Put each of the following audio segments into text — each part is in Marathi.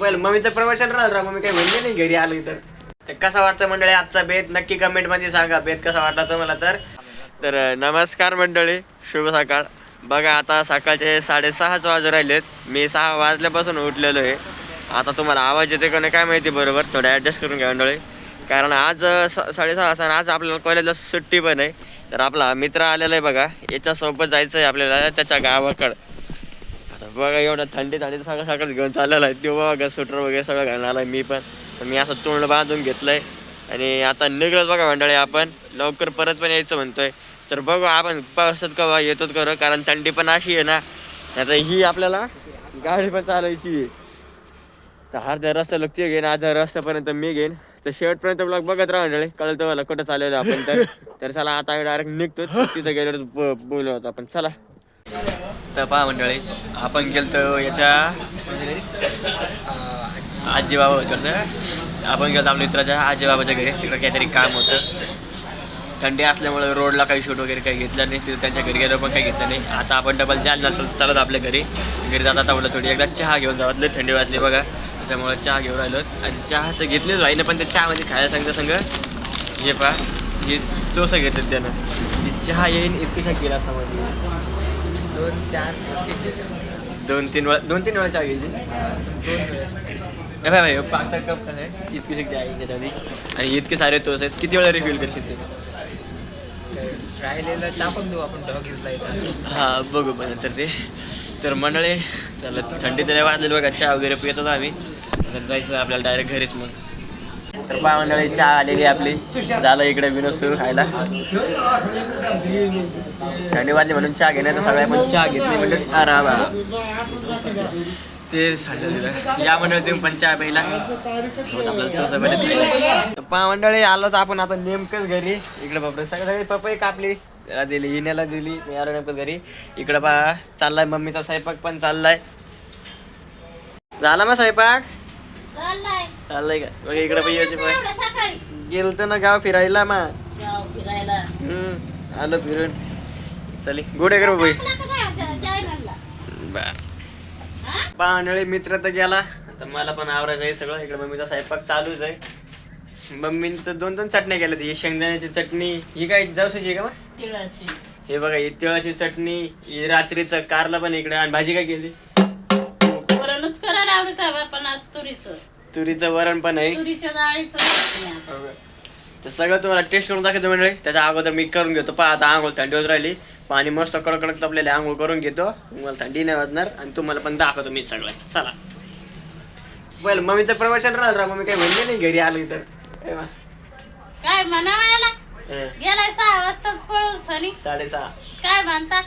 बरं मम्मीचं प्रवचन राहत राहा मम्मी काही म्हणले नाही घरी आलो तर. ते कसा वाटतं मंडळी आजचा बेत? नक्की कमेंटमध्ये सांगा. बेत कसा वाटला तुम्हाला तर? तर नमस्कार मंडळी. शुभ सकाळ. बघा आता सकाळचे साडेसहाच वाज राहिलेत. मी सहा वाजल्यापासून उठलेलो आहे. आता तुम्हाला आवाज येते का नाही काय माहिती बरोबर. थोडं ॲडजस्ट करून घ्या मंडळी. कारण आज स- साडेसहा असताना आज आपल्याला कॉलेजला सुट्टी पण आहे. तर आपला मित्र आलेला आहे बघा. याच्यासोबत जायचं आहे आपल्याला त्याच्या गावाकडं. बघा एवढं थंडी थंडी सगळं सगळं घेऊन चाललेलं आहे. तो बघा स्वेटर वगैरे सगळं घालून आलाय मी पण. मी असं तोंड बांधून घेतलंय. आणि आता निघलोच बघा मंडळी आपण. लवकर परत पण यायचं म्हणतोय. तर बघू आपण पावसात कवा येतोच कर कारण थंडी पण अशी आहे ना. आता ही आपल्याला गाडी पण चालायची आहे. तर अर्ध्या रस्ता लागते घेईन अर्ध्या रस्त्यापर्यंत मी घेईन. तर शेवटपर्यंत ब्लॉग बघत राहा मंडळी. तर मला कुठं चाललेलो आपण तर. चला आता डायरेक्ट निघतो तिथं गेलो बोलू होतो आपण. चला. तर पहा मंडळी आपण गेलतो याच्या आजी बाबा होतं आपण गेलो आपल्या मित्राच्या आजी बाबाच्या घरी. तिकडे काहीतरी काम होतं. थंडी असल्यामुळे रोडला काही शूट वगैरे काही घेतलं नाही. तिथं त्यांच्या घरी गेलो पण काही घेतलं नाही. आता आपण डबल जाल चालत चालत आपल्या घरी. घरी जाता आता थोडी एकदा चहा घेऊन जावं थंडी वाजली बघा. त्याच्यामुळे चहा घेऊन राहिलो आणि चहा तर घेतलीच व्हायला पण त्या चहामध्ये खायला सांगता सांग. हे पहा. हे डोसा घेतलं त्यानं. चहा येईन इतकीशा केला म्हणजे दोन चार दोन तीन वेळा दोन तीन वेळा चहा घ्यायची दोन वेळेस ए भाई पाचचा कप कसं आहे इतकी चहा आहे त्याच्यामध्ये आणि इतके सारे तोस आहेत. किती वेळा रिफिल करशील ते? तर राहिलेलं टाकून देऊ आपण डॉगीजला इथं. हा बघू पण नंतर ते. तर मंडळी त्याला थंडी तरी वाजलेली बघा. चहा वगैरे पित होतो आम्ही. तर जायचं आपल्याला डायरेक्ट घरीच मग. तर पहा मंडळी चहा आलेली आपली. झालं इकडे विनोद सुरू खायला. थंडी वाजली म्हणून चहा घेणार तर सगळ्या पण चहा घेतली म्हणजे आराम ते सांगितलं या मंडळी तुम्ही पण चहा प्यायला. आपल्याला पहा मंडळी आलो तर आपण आता नेमकंच घरी. इकडे बापरे सगळे सगळे पपई कापली. त्याला दिली हिण्याला दिली. मी आलो नेमकं घरी. इकडे पहा चाललाय मम्मीचा स्वयंपाक पण चाललाय. झाला मग स्वयंपाक? चाललाय का? बघ इकडे पण यायची सकाळी. गेलतो ना गाव फिरायला मा. जाऊ फिरायला. हम्म आलो फिरून. चली. गोडे कर बाई टाकला का काय जायला बर. पांढळे मित्र तर गेला. आता मला पण आवरायचं आहे सगळं. इकडे मम्मीचा स्वयंपाक चालूच आहे. मम्मीनं दोन दोन चटण्या केल्या ही शेंगदाण्याची चटणी ही काय जवसाची आहे का बा? तिळाची. हे बघा ही तिळाची चटणी ही रात्रीचं कारला पण इकडे. आणि भाजी काय केली? वरणच करायला आवडत आहे पण आज तुरीचं तुरीचं वरण पण आहे. तुरीच्या डाळीचं करते आता. तर सगळं तुम्हाला टेस्ट करून दाखवतो म्हणजे त्याच्या अगोदर मी करून घेतो. पहा आता आंघोळ थंडी होत राहिली. पाणी मस्त कडक कडक तपलेले आंघोळ करून घेतो. मला थंडी नाही वाजणार. आणि तुम्हाला पण दाखवतो मी सगळं. चला. पहिलं मम्मीचं प्रवचन राहत राहा मम्मी काही म्हणले नाही घरी आलो तर. ए वा. काय म्हणा हं. गेलाय सहा वाजता पळून सनी. साडेसहा. काय म्हणता?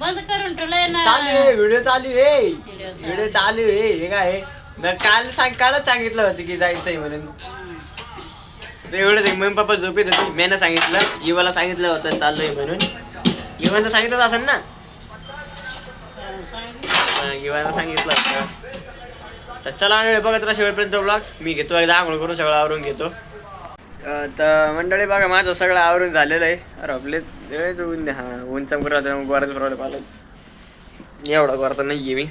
बंद करून ठेवलंय ना. चालू आहे. व्हिडिओ चालू आहे. व्हिडिओ चालू आहे. हे काय आहे? मी काल सांग कालच सांगितलं होतं की जायचंय म्हणून. एवढंच आहे, मम्मी पप्पा झोपेत होते. मी सांगितलं युवाला सांगितलं होतं चाललोय म्हणून. युवानं सांगितलं असेल ना? हा, युवानं सांगितलं होतं. तर चला मंडळी बघत राहा शेवटपर्यंत ब्लॉग मी घेतो एकदा आंघोळ करून सगळं आवरून घेतो. अं, तर मंडळी बघा माझं सगळं आवरून झालेलं आहे. अरे आपले लयच ऊन हा ऊन चमकत राहतं गोराचं फिरवलं पाहिलं एवढा गोरा तर नाही आहे मी.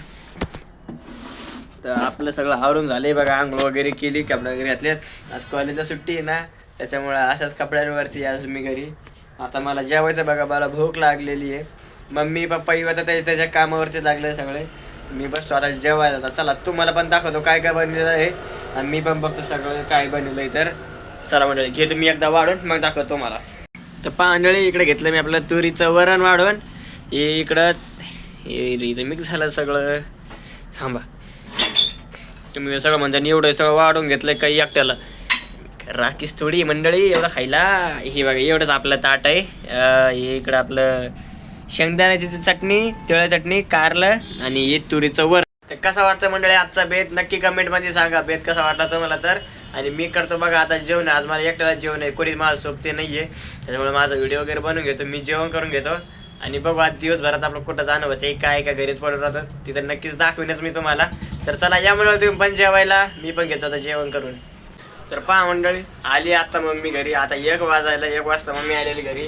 तर आपलं सगळं आवरून झाले बघा आंघोळ वगैरे केली कपडे वगैरे घातले आज कॉलेजला सुट्टी आहे ना त्याच्यामुळे अशाच कपड्यांवरती आज मी घरी. आता मला जेवायचं बघा मला भूक लागलेली आहे. मम्मी पप्पा येऊ आता त्याच्या त्याच्या कामावरती लागले सगळे. मी बस स्वतः जेवायला आता चला तुम्हाला पण दाखवतो काय काय बनलेलं आहे. आणि मी पण बघतो सगळं काय बनवलंय तर चला म्हणजे घेतो मी एकदा वाढून मग दाखवतो मला तर पांढळे इकडे घेतलं मी आपलं तुरीचं वरण वाढून. हे इकडं हे इथं मिक्स झालं सगळं. थांबा. तुम्ही सगळं म्हणता एवढं सगळं वाढून घेतलं काही एकट्याला. राखीस थोडी मंडळी एवढं खायला. हे बघा एवढंच आपलं ताट आहे. हे इकडं आपलं शेंगदाण्याची चटणी तिळ चटणी कारलं आणि हे तुरीचं वर तर कसा वाटतं मंडळी आजचा बेत? नक्की कमेंटमध्ये सांगा. बेत कसा वाटला तुम्हाला तर? आणि मी करतो बघा आता जेवण. आज मला एकट्याला जेवण आहे. कोणी माझं नाही नाहीये. त्याच्यामुळे माझा व्हिडिओ वगैरे बनवून घेतो. मी जेवण करून घेतो. आणि बघू आज दिवसभरात आपलं कुठं जाणं होतं काय काय घरीच पडून राहतं तिथं नक्कीच दाखविनच मी तुम्हाला. तर चला या मंडळी तुम्ही पण जेवायला. मी पण घेतो आता जेवण करून. तर पहा मंडळी आली आता मम्मी घरी. आता एक वाजायला एक वाजता मम्मी आलेली घरी.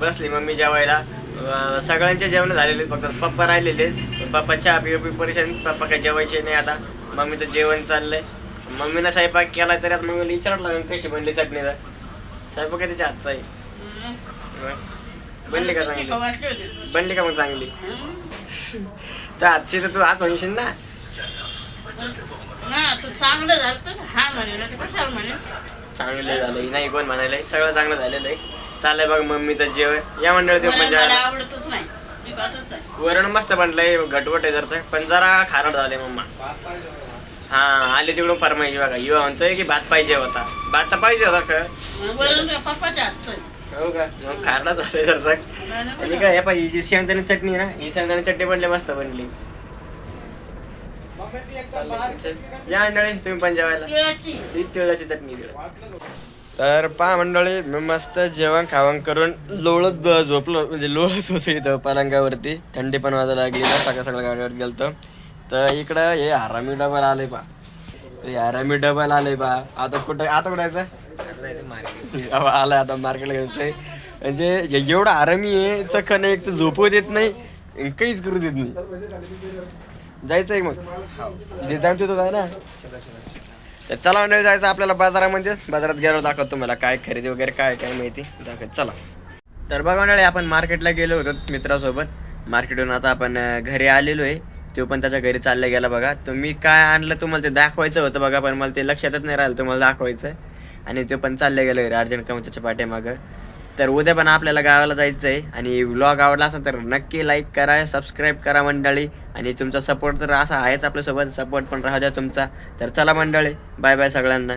बसली मम्मी जेवायला. सगळ्यांचे जेवण झालेले फक्त पप्पा राहिलेले पप्पा चहा पिऊ परेशान पप्पा काही जेवायचे नाही आता. मम्मीचं जेवण चाललंय. मम्मीनं स्वयंपाक केला तरी आता मम्मीला विचारावं लागेल कशी बनली चटणीला. स्वयंपाक आहे तिच्या हातचा आहे. बनली का चांगली. बनली का मग चांगली. तर आजची तर तू हात म्हणशील ना. ना चांगलं झालं तर हा म्हणे ना ते कशाला म्हणे? चांगलं झालंय. नाही कोण म्हणायला सगळं चांगलं झालेलं आहे. चाललंय बघ मम्मीचं जेवण. या मंडळी ते मला पण मला जेवायला आवडतच नाही. मी खातच नाही. वरण मस्त बनलंय घटवट आहे जरसं. पण जरा खारट झाले मम्मा. हा आले तिकडून फरमाईची बघा. युवा म्हणतोय की भात पाहिजे होता. भात तर पाहिजे होता का मग वरून त्या पप्पाच्या हातचं? आहे. हो का? मग खारडा झाले जरसं. नाही ना आणि काय हे पाहिजे शेंगदाणे चटणी ना ही शेंगदाणे चटणी बनली मस्त बनली. या मंडळी तुम्ही पण जेवायला. ही तिळाची चटणी तर पहा मंडळी मी मस्त जेवण खावण करून लोळत ब- झोपलो म्हणजे लोळत होतो इथं पलंगावरती. थंडी पण वाजायला लागली ना सकाळ सकाळ गाडीवर गेलतो. तर इकडं हे आरामी डबल आले पा ते आरामी डबल आले पा आता कुठं आता कुठं जायचं मार्केट अहो, आता मार्केटला घ्यायचंय म्हणजे एवढं आरामी आहे चखन एक तर झोपू देत नाही आणि काहीच करू देत नाही. जायचंय मग. जे सांगतो तो ना? तर चला मंडळी जायचं आपल्याला बाजारामध्ये. बाजारात गेलो दाखवतो तुम्हाला काय खरेदी वगैरे काय काय माहिती. दाखवत चला. तर बघा मंडळी आपण मार्केटला गेलो होतो मित्रासोबत. मार्केटहून आता आपण घरी आलेलो आहे. तो पण त्याच्या घरी चालला गेला बघा. तुम्ही काय आणलं तुम्हाला ते दाखवायचं होतं बघा पण मला ते लक्षातच नाही राहिलं तुम्हाला दाखवायचं. आणि तो पण चालले गेलं घरी अर्जंट काम त्याच्या पाठीमागं. तर उद्या पण आपल्याला गावाला जायचं आहे आणि व्लॉग आवडला असेल तर नक्की लाईक करा सबस्क्राईब करा मंडळी. आणि तुमचा सपोर्ट तर असा आहेच आपल्यासोबत. सपोर्ट पण राहू द्या तुमचा. तर चला मंडळी बाय बाय सगळ्यांना.